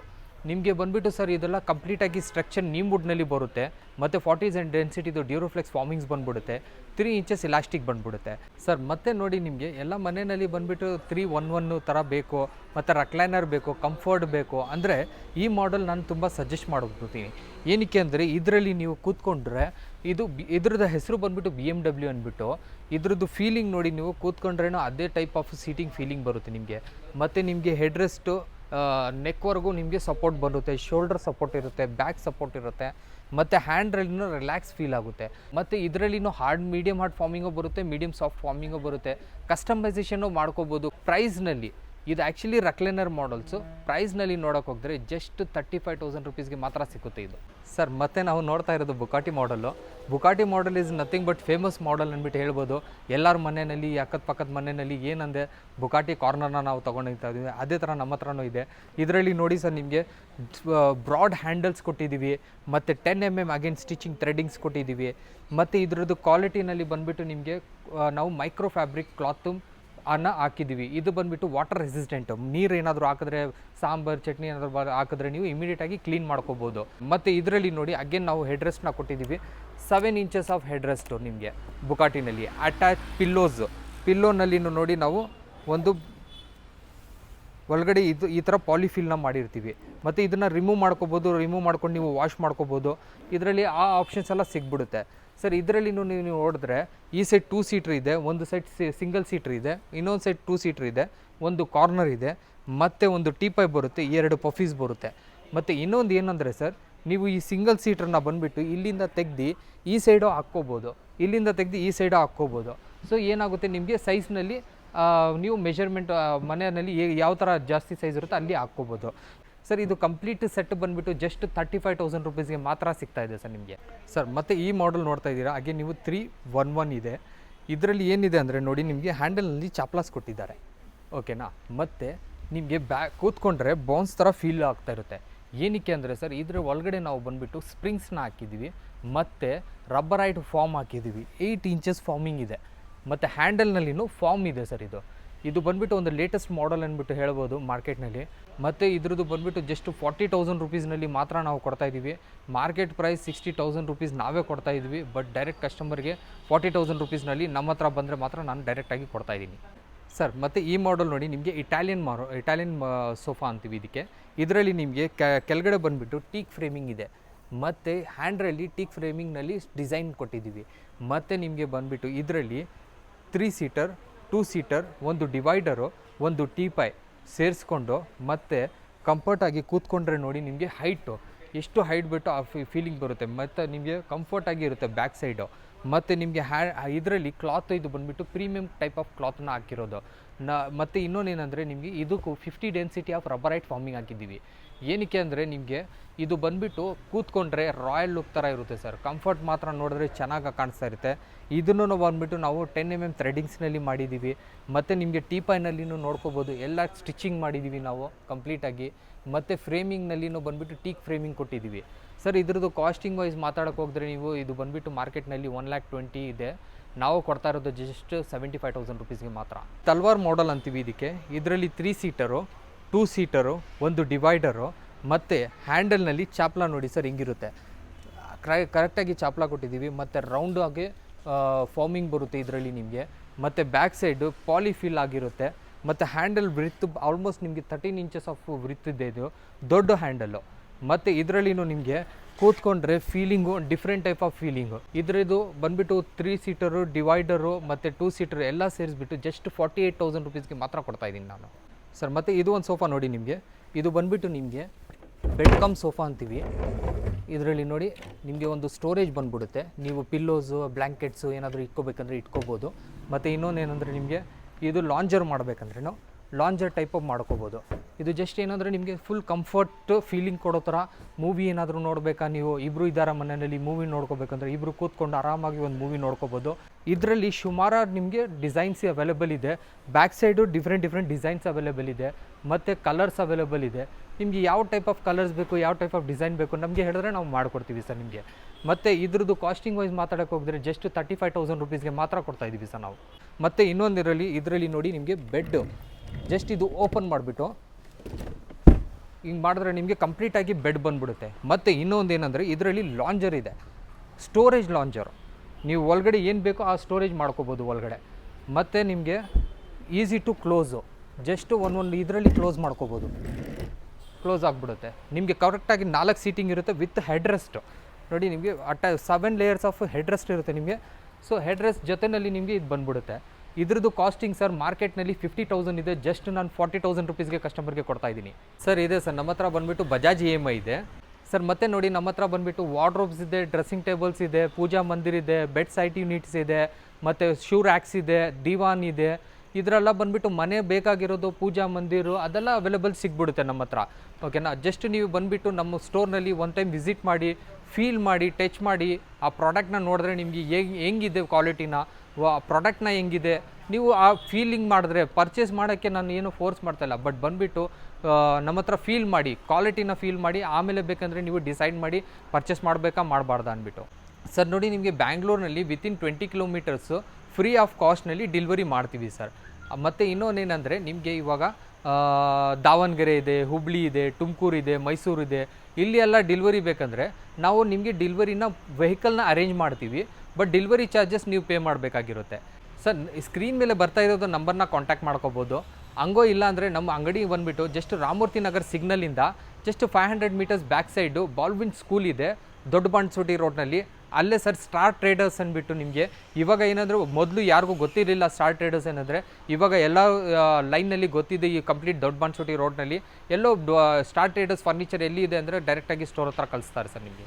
ನಿಮಗೆ ಬಂದುಬಿಟ್ಟು ಸರ್ ಇದೆಲ್ಲ ಕಂಪ್ಲೀಟಾಗಿ ಸ್ಟ್ರಕ್ಚರ್ ನೀಮ್ ವುಡ್ನಲ್ಲಿ ಬರುತ್ತೆ. ಮತ್ತು ಫಾರ್ಟೀಸ್ ಆ್ಯಂಡ್ ಡೆನ್ಸಿಟಿದು ಡ್ಯೂರೋಫ್ಲೆಕ್ಸ್ ಫಾರ್ಮಿಂಗ್ಸ್ ಬಂದುಬಿಡುತ್ತೆ. ತ್ರೀ ಇಂಚಸ್ ಇಲಾಸ್ಟಿಕ್ ಬಂದುಬಿಡುತ್ತೆ. ಸರ್ ಮತ್ತೆ ನೋಡಿ ನಿಮಗೆ, ಎಲ್ಲ ಮನೆಯಲ್ಲಿ ಬಂದುಬಿಟ್ಟು ತ್ರೀ ಒನ್ ಒನ್ನು ಥರ ಬೇಕು, ಮತ್ತು ರಕ್ಲೈನರ್ ಬೇಕು ಕಂಫರ್ಟ್ ಬೇಕು. ಅಂದರೆ ಈ ಮಾಡೆಲ್ ನಾನು ತುಂಬ ಸಜೆಸ್ಟ್ ಮಾಡ್ಬಿಡ್ತೀನಿ. ಏನಕ್ಕೆ ಅಂದರೆ, ಇದರಲ್ಲಿ ನೀವು ಕೂತ್ಕೊಂಡ್ರೆ, ಇದು ಇದ್ರದ ಹೆಸರು ಬಂದುಬಿಟ್ಟು ಬಿ ಎಂ ಡಬ್ಲ್ಯೂ ಅಂದ್ಬಿಟ್ಟು ಇದ್ರದ್ದು ಫೀಲಿಂಗ್ ನೋಡಿ ನೀವು ಕೂತ್ಕೊಂಡ್ರೇನೋ ಅದೇ ಟೈಪ್ ಆಫ್ ಸೀಟಿಂಗ್ ಫೀಲಿಂಗ್ ಬರುತ್ತೆ ನಿಮಗೆ. ಮತ್ತು ನಿಮಗೆ ಹೆಡ್ ರೆಸ್ಟು ನೆಕ್ವರೆಗೂ ನಿಮಗೆ ಸಪೋರ್ಟ್ ಬರುತ್ತೆ ಶೋಲ್ಡರ್ ಸಪೋರ್ಟ್ ಇರುತ್ತೆ ಬ್ಯಾಕ್ ಸಪೋರ್ಟ್ ಇರುತ್ತೆ, ಮತ್ತು ಹ್ಯಾಂಡ್ರಲ್ಲಿನೂ ರಿಲ್ಯಾಕ್ಸ್ ಫೀಲ್ ಆಗುತ್ತೆ. ಮತ್ತು ಇದರಲ್ಲಿನೂ ಹಾರ್ಡ್ ಮೀಡಿಯಮ್ ಹಾರ್ಡ್ ಫಾರ್ಮಿಂಗು ಬರುತ್ತೆ ಮೀಡಿಯಮ್ ಸಾಫ್ಟ್ ಫಾರ್ಮಿಂಗು ಬರುತ್ತೆ. ಕಸ್ಟಮೈಸೇಷನ್ನು ಮಾಡ್ಕೋಬೋದು. ಪ್ರೈಸ್ನಲ್ಲಿ ಇದು ಆ್ಯಕ್ಚುಲಿ ರಕ್ಲೆನರ್ ಮಾಡಲ್ಸು ಪ್ರೈಸ್ನಲ್ಲಿ ನೋಡೋಕೆ ಹೋಗಿದ್ರೆ ಜಸ್ಟ್ ತರ್ಟಿ ಫೈವ್ ತೌಸಂಡ್ ರುಪೀಸ್ಗೆ ಮಾತ್ರ ಸಿಗುತ್ತೆ ಇದು. ಸರ್ ಮತ್ತೆ ನಾವು ನೋಡ್ತಾ ಇರೋದು Bugatti model Bugatti model is nothing but famous model ಅಂದ್ಬಿಟ್ಟು ಹೇಳ್ಬೋದು. ಎಲ್ಲರ ಮನೆಯಲ್ಲಿ ಅಕ್ಕದ ಪಕ್ಕದ ಮನೆಯಲ್ಲಿ ಏನಂದೆ ಬುಕಾಟಿ ಕಾರ್ನರ್ನ ನಾವು ತೊಗೊಂಡಿರ್ತಾ ಇದ್ದೀವಿ. ಅದೇ ಥರ ನಮ್ಮ ಹತ್ರನೂ ಇದೆ. ಇದರಲ್ಲಿ ನೋಡಿ ಸರ್ ನಿಮಗೆ ಬ್ರಾಡ್ ಹ್ಯಾಂಡಲ್ಸ್ ಕೊಟ್ಟಿದ್ದೀವಿ. ಮತ್ತು ten M M again stitching threadings ಕೊಟ್ಟಿದ್ದೀವಿ. ಮತ್ತು ಇದರದ್ದು ಕ್ವಾಲಿಟಿನಲ್ಲಿ ಬಂದುಬಿಟ್ಟು ನಿಮಗೆ ನಾವು ಮೈಕ್ರೋ ಫ್ಯಾಬ್ರಿಕ್ ಕ್ಲಾತು ಅನ್ನ ಹಾಕಿದ್ದೀವಿ. ಇದು ಬಂದ್ಬಿಟ್ಟು ವಾಟರ್ ರೆಸಿಸ್ಟೆಂಟ್ ನೀರು ಏನಾದರೂ ಹಾಕಿದ್ರೆ, ಸಾಂಬಾರ್, ಚಟ್ನಿ ಏನಾದರೂ ಹಾಕಿದ್ರೆ ನೀವು ಇಮಿಡಿಯೇಟಾಗಿ ಕ್ಲೀನ್ ಮಾಡ್ಕೋಬೋದು. ಮತ್ತು ಇದರಲ್ಲಿ ನೋಡಿ ಅಗೇನ್ ನಾವು ಹೆಡ್ ರೆಸ್ಟ್ನ ಕೊಟ್ಟಿದ್ದೀವಿ. Seven inches of headrest ನಿಮಗೆ ಬುಕಾಟಿನಲ್ಲಿ ಅಟ್ಯಾಚ್ ಪಿಲ್ಲೋಸ್ ಪಿಲ್ಲೋನಲ್ಲಿ ನೋಡಿ ನಾವು ಒಂದು ಒಳಗಡೆ ಇದು ಈ ಥರ ಪಾಲಿಫಿಲ್ನ ಮಾಡಿರ್ತೀವಿ. ಮತ್ತು ಇದನ್ನು ರಿಮೂವ್ ಮಾಡ್ಕೋಬೋದು ರಿಮೂವ್ ಮಾಡ್ಕೊಂಡು ನೀವು ವಾಶ್ ಮಾಡ್ಕೋಬೋದು. ಇದರಲ್ಲಿ ಆ ಆಪ್ಷನ್ಸ್ ಎಲ್ಲ ಸಿಗ್ಬಿಡುತ್ತೆ. ಸರ್ ಇದರಲ್ಲಿ ನೀವು ನೋಡಿದ್ರೆ ಈ ಸೈಡ್ ಟೂ ಸೀಟ್ರ್ ಇದೆ, ಒಂದು ಸೈಡ್ ಸಿಂಗಲ್ ಸೀಟ್ರ್ ಇದೆ, ಇನ್ನೊಂದು ಸೈಡ್ ಟೂ ಸೀಟ್ರ್ ಇದೆ, ಒಂದು ಕಾರ್ನರ್ ಇದೆ, ಮತ್ತು ಒಂದು ಟೀಪೈ ಬರುತ್ತೆ, ಎರಡು ಪಫೀಸ್ ಬರುತ್ತೆ. ಮತ್ತು ಇನ್ನೊಂದು ಏನಂದರೆ ಸರ್ ನೀವು ಈ ಸಿಂಗಲ್ ಸೀಟ್ರನ್ನ ಬಂದುಬಿಟ್ಟು ಇಲ್ಲಿಂದ ತೆಗ್ದು ಈ ಸೈಡು ಹಾಕ್ಕೋಬೋದು. ಇಲ್ಲಿಂದ ತೆಗ್ದು ಈ ಸೈಡು ಹಾಕ್ಕೋಬೋದು. ಸೊ ಏನಾಗುತ್ತೆ ನಿಮಗೆ ಸೈಜ್ನಲ್ಲಿ ನೀವು ಮೆಷರ್ಮೆಂಟ್ ಮನೆಯಲ್ಲಿ ಯಾವ ಥರ ಜಾಸ್ತಿ ಸೈಜ್ ಇರುತ್ತೋ ಅಲ್ಲಿ ಹಾಕ್ಕೋಬೋದು. ಸರ್ ಇದು ಕಂಪ್ಲೀಟ್ ಸೆಟ್ ಬಂದುಬಿಟ್ಟು ಜಸ್ಟ್ ತರ್ಟಿ ಫೈವ್ ತೌಸಂಡ್ ರುಪೀಸ್ಗೆ ಮಾತ್ರ ಸಿಗ್ತಾ ಇದೆ ಸರ್ ನಿಮಗೆ. ಸರ್ ಮತ್ತು ಈ ಮಾಡೆಲ್ ನೋಡ್ತಾ ಇದ್ದೀರಾ? ಹಾಗೆ ನೀವು ತ್ರೀ ಒನ್ ಒನ್ ಇದೆ. ಇದರಲ್ಲಿ ಏನಿದೆ ಅಂದರೆ ನೋಡಿ, ನಿಮಗೆ ಹ್ಯಾಂಡಲ್ನಲ್ಲಿ ಚಾಪ್ಲಾಸ್ ಕೊಟ್ಟಿದ್ದಾರೆ. ಓಕೆನಾ ಮತ್ತು ನಿಮಗೆ ಬ್ಯಾ ಕೂತ್ಕೊಂಡ್ರೆ ಬೌನ್ಸ್ ಥರ ಫೀಲ್ ಆಗ್ತಾ ಇರುತ್ತೆ. ಏನಕ್ಕೆ ಅಂದರೆ ಸರ್ ಇದರ ಒಳಗಡೆ ನಾವು ಬಂದುಬಿಟ್ಟು ಸ್ಪ್ರಿಂಗ್ಸ್ನ ಹಾಕಿದ್ದೀವಿ. ಮತ್ತು ರಬ್ಬರೈಟ್ ಫಾರ್ಮ್ ಹಾಕಿದ್ದೀವಿ. ಏಯ್ಟ್ ಇಂಚಸ್ ಫಾರ್ಮಿಂಗ್ ಇದೆ. ಮತ್ತು ಹ್ಯಾಂಡಲ್ನಲ್ಲಿನೂ ಫಾರ್ಮ್ ಇದೆ ಸರ್ ಇದು. ಇದು ಬಂದುಬಿಟ್ಟು ಒಂದು ಲೇಟೆಸ್ಟ್ ಮಾಡೆಲ್ ಅಂದ್ಬಿಟ್ಟು ಹೇಳ್ಬೋದು ಮಾರ್ಕೆಟ್ನಲ್ಲಿ. ಮತ್ತು ಇದ್ರದ್ದು ಬಂದುಬಿಟ್ಟು ಜಸ್ಟ್ ಫಾರ್ಟಿ ತೌಸಂಡ್ ರುಪೀಸ್ನಲ್ಲಿ ಮಾತ್ರ ನಾವು ಕೊಡ್ತಾ ಇದ್ದೀವಿ. Market price sixty thousand rupees ನಾವೇ ಕೊಡ್ತಾ ಇದ್ವಿ ಬಟ್ ಡೈರೆಕ್ಟ್ ಕಸ್ಟಮರ್ಗೆ ಫಾರ್ಟಿ ತೌಸಂಡ್ ರುಪೀಸ್ನಲ್ಲಿ ನಮ್ಮ ಹತ್ರ ಬಂದರೆ ಮಾತ್ರ ನಾನು ಡೈರೆಕ್ಟಾಗಿ ಕೊಡ್ತಾ ಇದ್ದೀನಿ. ಸರ್, ಮತ್ತು ಈ ಮಾಡೆಲ್ ನೋಡಿ, ನಿಮಗೆ ಇಟಾಲಿಯನ್ ಮಾರೋ ಇಟಾಲಿಯನ್ ಸೋಫಾ ಅಂತೀವಿ ಇದಕ್ಕೆ. ಇದರಲ್ಲಿ ನಿಮಗೆ ಕೆಳಗಡೆ ಬಂದುಬಿಟ್ಟು ಟೀಕ್ ಫ್ರೇಮಿಂಗ್ ಇದೆ. ಮತ್ತು ಹ್ಯಾಂಡ್ರಲ್ಲಿ ಟೀಕ್ ಫ್ರೇಮಿಂಗ್ನಲ್ಲಿ ಡಿಸೈನ್ ಕೊಟ್ಟಿದ್ದೀವಿ. ಮತ್ತು ನಿಮಗೆ ಬಂದುಬಿಟ್ಟು ಇದರಲ್ಲಿ ತ್ರೀ ಸೀಟರ್, ಟೂ ಸೀಟರ್, ಒಂದು ಡಿವೈಡರು, ಒಂದು ಟೀಪೈ ಸೇರಿಸ್ಕೊಂಡು ಮತ್ತು ಕಂಫರ್ಟಾಗಿ ಕೂತ್ಕೊಂಡ್ರೆ ನೋಡಿ ನಿಮಗೆ ಹೈಟು ಎಷ್ಟು ಹೈಟ್ ಬಿಟ್ಟು ಆ ಫೀಲಿಂಗ್ ಬರುತ್ತೆ. ಮತ್ತು ನಿಮಗೆ ಕಂಫರ್ಟಾಗಿ ಇರುತ್ತೆ ಬ್ಯಾಕ್ ಸೈಡು ಮತ್ತು ನಿಮಗೆ ಹ್ಯಾ ಇದರಲ್ಲಿ ಕ್ಲಾತ್ ಇದು ಬಂದುಬಿಟ್ಟು ಪ್ರೀಮಿಯಂ ಟೈಪ್ ಆಫ್ ಕ್ಲಾತ್ನ ಹಾಕಿರೋದು. ನ ಮತ್ತು ಇನ್ನೊಂದೇನೆಂದರೆ ನಿಮಗೆ ಇದಕ್ಕೂ fifty density of rubberite foaming ಹಾಕಿದ್ದೀವಿ. ಏನಕ್ಕೆ ಅಂದರೆ ನಿಮಗೆ ಇದು ಬಂದುಬಿಟ್ಟು ಕೂತ್ಕೊಂಡ್ರೆ ರಾಯಲ್ ಲುಕ್ ಥರ ಇರುತ್ತೆ ಸರ್. ಕಂಫರ್ಟ್ ಮಾತ್ರ ನೋಡಿದ್ರೆ ಚೆನ್ನಾಗಿ ಕಾಣಿಸ್ತಾ ಇರುತ್ತೆ. ಇದನ್ನು ಬಂದುಬಿಟ್ಟು ನಾವು ಟೆನ್ ಎಂ ಎಂ ಥ್ರೆಡಿಂಗ್ಸ್ನಲ್ಲಿ ಮಾಡಿದ್ದೀವಿ. ಮತ್ತು ನಿಮಗೆ ಟೀಪೈನಲ್ಲಿನೂ ನೋಡ್ಕೋಬೋದು. ಎಲ್ಲ ಸ್ಟಿಚಿಂಗ್ ಮಾಡಿದ್ದೀವಿ ನಾವು ಕಂಪ್ಲೀಟಾಗಿ ಮತ್ತು ಫ್ರೇಮಿಂಗ್ನಲ್ಲಿನೂ ಬಂದುಬಿಟ್ಟು ಟೀಕ್ ಫ್ರೇಮಿಂಗ್ ಕೊಟ್ಟಿದ್ದೀವಿ. ಸರ್, ಇದ್ರದ್ದು ಕಾಸ್ಟಿಂಗ್ ವೈಸ್ ಮಾತಾಡೋಕೆ ಹೋದರೆ ನೀವು ಇದು ಬಂದುಬಿಟ್ಟು ಮಾರ್ಕೆಟ್ನಲ್ಲಿ ಒನ್ ಲ್ಯಾಕ್ ಟ್ವೆಂಟಿ ಇದೆ. ನಾವು ಕೊಡ್ತಾ ಇರೋದು ಜಸ್ಟ್ ಸೆವೆಂಟಿ ಫೈವ್ ತೌಸಂಡ್ ರುಪೀಸ್ಗೆ ಮಾತ್ರ. ತಲ್ವಾರ್ ಮಾಡಲ್ ಅಂತೀವಿ ಇದಕ್ಕೆ. ಇದರಲ್ಲಿ ತ್ರೀ ಸೀಟರು ಟೂ ಸೀಟರು ಒಂದು ಡಿವೈಡರು ಮತ್ತು ಹ್ಯಾಂಡಲ್ನಲ್ಲಿ ಚಾಪ್ಲ ನೋಡಿ ಸರ್ ಹಿಂಗಿರುತ್ತೆ. ಕ್ರೈ ಕರೆಕ್ಟಾಗಿ ಚಾಪ್ಲ ಕೊಟ್ಟಿದ್ದೀವಿ. ಮತ್ತು ರೌಂಡ್ ಆಗಿ ಫಾರ್ಮಿಂಗ್ ಬರುತ್ತೆ ಇದರಲ್ಲಿ ನಿಮಗೆ. ಮತ್ತು ಬ್ಯಾಕ್ ಸೈಡು ಪಾಲಿಫಿಲ್ ಆಗಿರುತ್ತೆ. ಮತ್ತು ಹ್ಯಾಂಡಲ್ ಬ್ರಿತ್ ಆಲ್ಮೋಸ್ಟ್ ನಿಮಗೆ ತರ್ಟೀನ್ ಇಂಚಸ್ ಆಫ್ ಬ್ರಿತ್ ಇದು ದೊಡ್ಡ ಹ್ಯಾಂಡಲ್ಲು ಮತ್ತು ಇದರಲ್ಲಿನೂ ನಿಮಗೆ ಕೂತ್ಕೊಂಡ್ರೆ feeling different type of feeling ಇದರದ್ದು ಬಂದುಬಿಟ್ಟು ತ್ರೀ ಸೀಟರು ಡಿವೈಡರು ಮತ್ತು ಟೂ ಸೀಟರ್ ಎಲ್ಲ ಸೇರಿಸ್ಬಿಟ್ಟು ಜಸ್ಟ್ ಫಾರ್ಟಿ ಏಯ್ಟ್ ತೌಸಂಡ್ ರುಪೀಸ್ಗೆ ಮಾತ್ರ ಕೊಡ್ತಾ ಇದ್ದೀನಿ ನಾನು. ಸರ್ ಮತ್ತು ಇದು ಒಂದು ಸೋಫಾ ನೋಡಿ ನಿಮಗೆ. ಇದು ಬಂದುಬಿಟ್ಟು ನಿಮಗೆ ಬೆಡ್ ಕಮ್ ಸೋಫಾ ಅಂತೀವಿ. ಇದರಲ್ಲಿ ನೋಡಿ ನಿಮಗೆ ಒಂದು ಸ್ಟೋರೇಜ್ ಬಂದ್ಬಿಡುತ್ತೆ. ನೀವು ಪಿಲ್ಲೋಸು ಬ್ಲ್ಯಾಂಕೆಟ್ಸು ಏನಾದರೂ ಇಟ್ಕೋಬೇಕಂದ್ರೆ ಇಟ್ಕೋಬೋದು. ಮತ್ತು ಇನ್ನೊಂದು ಏನಂದರೆ ನಿಮಗೆ ಇದು ಲಾಂಜರ್ ಮಾಡಬೇಕಂದ್ರೂ ಲಾಂಜರ್ ಟೈಪ್ ಆಫ್ ಮಾಡ್ಕೋಬೋದು. ಇದು ಜಸ್ಟ್ ಏನಂದರೆ ನಿಮಗೆ ಫುಲ್ ಕಂಫರ್ಟ್ ಫೀಲಿಂಗ್ ಕೊಡೋ ಥರ ಮೂವಿ ಏನಾದರೂ ನೋಡಬೇಕಾ ನೀವು? ಇಬ್ಬರು ಇದ್ದಾರೆ ಮನೆಯಲ್ಲಿ ಮೂವಿ ನೋಡ್ಕೋಬೇಕಂದ್ರೆ ಇಬ್ಬರು ಕೂತ್ಕೊಂಡು ಆರಾಮಾಗಿ ಒಂದು ಮೂವಿ ನೋಡ್ಕೋಬೋದು. ಇದರಲ್ಲಿ ಸುಮಾರು ನಿಮಗೆ ಡಿಸೈನ್ಸ್ ಅವೈಲೇಬಲ್ ಇದೆ. Back side different different designs available ಇದೆ. ಮತ್ತು ಕಲರ್ಸ್ ಅವೈಲೇಬಲ್ ಇದೆ. ನಿಮಗೆ ಯಾವ ಟೈಪ್ ಆಫ್ ಕಲರ್ಸ್ ಬೇಕು, ಯಾವ ಟೈಪ್ ಆಫ್ ಡಿಸೈನ್ ಬೇಕು ನಮಗೆ ಹೇಳಿದ್ರೆ ನಾವು ಮಾಡ್ಕೊಡ್ತೀವಿ ಸರ್ ನಿಮಗೆ. ಮತ್ತು ಇದ್ರದ್ದು ಕಾಸ್ಟಿಂಗ್ ವೈಸ್ ಮಾತಾಡೋಕೆ ಹೋಗಿದ್ರೆ ಜಸ್ಟ್ ತರ್ಟಿ ಫೈವ್ ತೌಸಂಡ್ ರುಪೀಸ್ಗೆ ಮಾತ್ರ ಕೊಡ್ತಾ ಇದ್ದೀವಿ ಸರ್ ನಾವು. ಮತ್ತು ಇನ್ನೊಂದಿರಲಿ ಇದರಲ್ಲಿ ನೋಡಿ ನಿಮಗೆ ಬೆಡ್ ಜಸ್ಟ್ ಇದು ಓಪನ್ ಮಾಡಿಬಿಟ್ಟು ಹಿಂಗೆ ಮಾಡಿದ್ರೆ ನಿಮಗೆ ಕಂಪ್ಲೀಟಾಗಿ ಬೆಡ್ ಬಂದ್ಬಿಡುತ್ತೆ. ಮತ್ತು ಇನ್ನೊಂದು ಏನಂದರೆ ಇದರಲ್ಲಿ ಲಾಂಜರ್ ಇದೆ. Storage lounger. ನೀವು ಒಳಗಡೆ ಏನು ಬೇಕೋ ಆ ಸ್ಟೋರೇಜ್ ಮಾಡ್ಕೋಬೋದು ಒಳಗಡೆ. ಮತ್ತು ನಿಮಗೆ ಈಸಿ ಟು ಕ್ಲೋಸು. ಜಸ್ಟ್ ಒಂದು ಒಂದು ಇದರಲ್ಲಿ ಕ್ಲೋಸ್ ಮಾಡ್ಕೋಬೋದು. ಕ್ಲೋಸ್ ಆಗಿಬಿಡುತ್ತೆ. ನಿಮಗೆ ಕರೆಕ್ಟಾಗಿ ನಾಲ್ಕು ಸೀಟಿಂಗ್ ಇರುತ್ತೆ ವಿತ್ ಹೆಡ್ ರೆಸ್ಟ್ ನೋಡಿ ನಿಮಗೆ ಅಟ್ಟ seven layers of head rest ಇರುತ್ತೆ ನಿಮಗೆ. ಸೊ ಹೆಡ್ ರೆಸ್ಟ್ ಜೊತೆಯಲ್ಲಿ ನಿಮಗೆ ಇದು ಬಂದ್ಬಿಡುತ್ತೆ. ಇದ್ರದ್ದು ಕಾಸ್ಟಿಂಗ್ ಸರ್ ಮಾರ್ಕೆಟ್ನಲ್ಲಿ ಫಿಫ್ಟಿ ತೌಸಂಡ್ ಇದೆ ಜಸ್ಟ್ ನಾನು ಫಾರ್ಟಿ ತೌಸಂಡ್ ರುಪೀಸ್ಗೆ ಕಸ್ಟಮರ್ಗೆ ಕೊಡ್ತಾ ಇದ್ದೀನಿ. ಸರ್ ಇದೆ ಸರ್ ನಮ್ಮ ಹತ್ರ ಬಂದುಬಿಟ್ಟು ಬಜಾಜ್ ಇ ಎಂ ಐ ಇದೆ. ಸರ್ ಮತ್ತೆ ನೋಡಿ ನಮ್ಮ ಹತ್ರ ಬಂದುಬಿಟ್ಟು ವಾರ್ಡ್ರೋಬ್ಸ್ ಇದೆ ಡ್ರೆಸ್ಸಿಂಗ್ ಟೇಬಲ್ಸ್ ಇದೆ, ಪೂಜಾ ಮಂದಿರ್ ಇದೆ ಬೆಡ್ ಸೈಟ್ ಯೂನಿಟ್ಸ್ ಇದೆ, ಮತ್ತು ಶೂ ರ್ಯಾಕ್ಸ್ ಇದೆ ದಿವಾನ್ ಇದೆ. ಇದರೆಲ್ಲ ಬಂದುಬಿಟ್ಟು ಮನೆ ಬೇಕಾಗಿರೋದು, ಪೂಜಾ ಮಂದಿರು, ಅದೆಲ್ಲ ಅವೈಲೇಬಲ್ ಸಿಗ್ಬಿಡುತ್ತೆ ನಮ್ಮ ಹತ್ರ. ಓಕೆನಾ ಜಸ್ಟ್ ನೀವು ಬಂದುಬಿಟ್ಟು ನಮ್ಮ ಸ್ಟೋರ್ನಲ್ಲಿ ಒನ್ ಟೈಮ್ ವಿಸಿಟ್ ಮಾಡಿ ಫೀಲ್ ಮಾಡಿ, ಟಚ್ ಮಾಡಿ ಆ ಪ್ರಾಡಕ್ಟ್ನ ನೋಡಿದ್ರೆ ನಿಮಗೆ ಹೇಗೆ, ಹೆಂಗಿದೆ ಕ್ವಾಲಿಟಿನ ಆ ಪ್ರಾಡಕ್ಟ್ನ ಹೆಂಗಿದೆ. ನೀವು ಆ ಫೀಲಿಂಗ್ ಮಾಡಿದ್ರೆ, ಪರ್ಚೇಸ್ ಮಾಡೋಕ್ಕೆ ನಾನು ಏನು ಫೋರ್ಸ್ ಮಾಡ್ತಾಯಿಲ್ಲ ಬಟ್ ಬಂದುಬಿಟ್ಟು ನಮ್ಮ ಹತ್ರ ಫೀಲ್ ಮಾಡಿ, ಕ್ವಾಲಿಟಿನ ಫೀಲ್ ಮಾಡಿ, ಆಮೇಲೆ ಬೇಕಂದರೆ ನೀವು ಡಿಸೈಡ್ ಮಾಡಿ, ಪರ್ಚೇಸ್ ಮಾಡಬೇಕಾ, ಮಾಡಬಾರ್ದಾ ಅಂದ್ಬಿಟ್ಟು. ಸರ್, ನೋಡಿ ನಿಮಗೆ ಬ್ಯಾಂಗ್ಳೂರ್ನಲ್ಲಿ within twenty kilometres free of ಕಾಸ್ಟ್ನಲ್ಲಿ delivery ಮಾಡ್ತೀವಿ ಸರ್. ಮತ್ತು ಇನ್ನೊಂದೇನೆಂದರೆ ನಿಮಗೆ ಇವಾಗ ದಾವಣಗೆರೆ ಇದೆ, ಹುಬ್ಳಿ ಇದೆ, ತುಮಕೂರು ಇದೆ, ಮೈಸೂರು ಇದೆ ಇಲ್ಲಿ ಎಲ್ಲ ಡಿಲ್ವರಿ ಬೇಕಂದರೆ ನಾವು ನಿಮಗೆ ಡಿಲ್ವರಿನ ವೆಹಿಕಲ್ನ ಅರೇಂಜ್ ಮಾಡ್ತೀವಿ ಬಟ್ ಡಿಲ್ವರಿ ಚಾರ್ಜಸ್ ನೀವು ಪೇ ಮಾಡಬೇಕಾಗಿರುತ್ತೆ. ಸರ್ ಸ್ಕ್ರೀನ್ ಮೇಲೆ ಬರ್ತಾ ಇರೋದು ನಂಬರ್ನ ಕಾಂಟ್ಯಾಕ್ಟ್ ಮಾಡ್ಕೋಬೋದು. ಹಂಗೋ ಇಲ್ಲ ಅಂದರೆ ನಮ್ಮ ಅಂಗಡಿ ಬಂದುಬಿಟ್ಟು just Ramamurthy Nagar ಸಿಗ್ನಲಿಂದ just five hundred metres back side Baldwin school ಇದೆ, ದೊಡ್ಡ ಬಾಣಸೋಟಿ ರೋಡ್ನಲ್ಲಿ ಅಲ್ಲೇ ಸರ್ ಸ್ಟಾರ್ ಟ್ರೇಡರ್ಸ್ ಅಂದ್ಬಿಟ್ಟು ನಿಮಗೆ ಇವಾಗ ಏನಾದರೂ ಮೊದಲು ಯಾರಿಗೂ ಗೊತ್ತಿರಲಿಲ್ಲ ಸ್ಟಾರ್ ಟ್ರೇಡರ್ಸ್ ಏನಂದರೆ, ಇವಾಗ ಎಲ್ಲ ಲೈನಲ್ಲಿ ಗೊತ್ತಿದೆ ಈ ಕಂಪ್ಲೀಟ್ ದೊಡ್ಡ ಬಾನ್ಸೋಟಿ ರೋಡ್ನಲ್ಲಿ ಎಲ್ಲೋ ಸ್ಟಾರ್ ಟ್ರೇಡರ್ಸ್ ಫರ್ನಿಚರ್ ಎಲ್ಲಿ ಇದೆ ಅಂದರೆ ಡೈರೆಕ್ಟಾಗಿ ಸ್ಟೋರ್ ಹತ್ರ ಕಳಿಸ್ತಾರೆ ಸರ್ ನಿಮಗೆ.